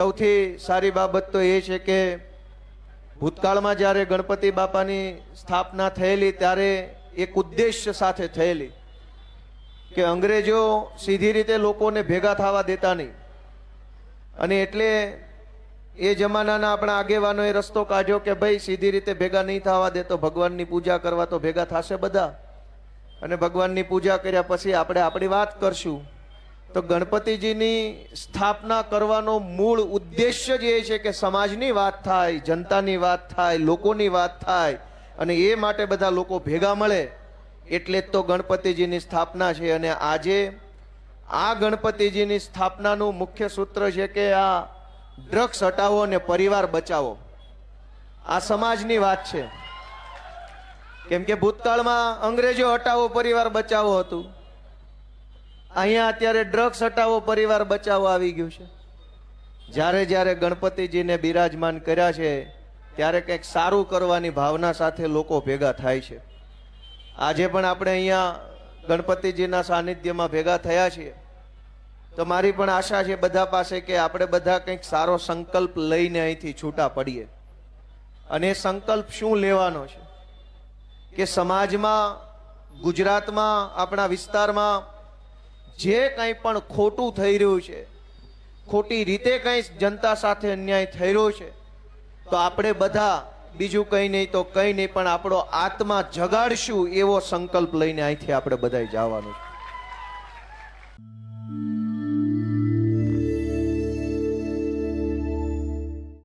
સૌથી સારી બાબત તો એ છે કે ભૂતકાળમાં જ્યારે ગણપતિ બાપાની સ્થાપના થયેલી, ત્યારે એક ઉદ્દેશ્ય સાથે થયેલી કે અંગ્રેજો સીધી રીતે લોકોને ભેગા થવા દેતા નહીં. અને એટલે એ જમાનાના આપણા આગેવાનોએ રસ્તો કાઢ્યો કે ભાઈ સીધી રીતે ભેગા નહીં થવા દેતો ભગવાનની પૂજા કરવા તો ભેગા થશે બધા. અને ભગવાનની પૂજા કર્યા પછી આપણે આપણી વાત કરશું. તો ગણપતિજીની સ્થાપના કરવાનો મૂળ ઉદ્દેશ્ય જ છે કે સમાજની વાત થાય, જનતાની વાત થાય, લોકોની વાત થાય અને એ માટે બધા લોકો ભેગા મળે. એટલે જ તો ગણપતિજીની સ્થાપના છે અને આજે આ ગણપતિજીની સ્થાપનાનું મુખ્ય સૂત્ર છે કે આ ડ્રગ્સ હટાવો અને પરિવાર બચાવો. આ સમાજની વાત છે. કેમ કે ભૂતકાળમાં અંગ્રેજો હટાવો, પરિવાર બચાવો હતું. અહીંયા અત્યારે ડ્રગ્સ હટાવો, પરિવાર બચાવો આવી ગયું છે. જ્યારે જ્યારે ગણપતિજીને બિરાજમાન કર્યા છે, ત્યારે કંઈક સારું કરવાની ભાવના સાથે લોકો ભેગા થાય છે. આજે પણ આપણે અહીંયા ગણપતિજીના સાનિધ્યમાં ભેગા થયા છીએ. તો મારી પણ આશા છે બધા પાસે કે આપણે બધા કંઈક સારો સંકલ્પ લઈને અહીંથી છૂટા પડીએ. અને સંકલ્પ શું લેવાનો છે? કે સમાજમાં, ગુજરાતમાં, આપણા વિસ્તારમાં જે કંઈ પણ ખોટું થઈ રહ્યું છે, ખોટી રીતે કંઈ જનતા સાથે અન્યાય થઈ રહ્યો છે, તો આપણે બધા, બીજું કંઈ નહીં તો કંઈ નહીં, પણ આપણો આત્મા જગાડશું એવો સંકલ્પ લઈને અહીંથી આપણે બધાય જવાનું છે.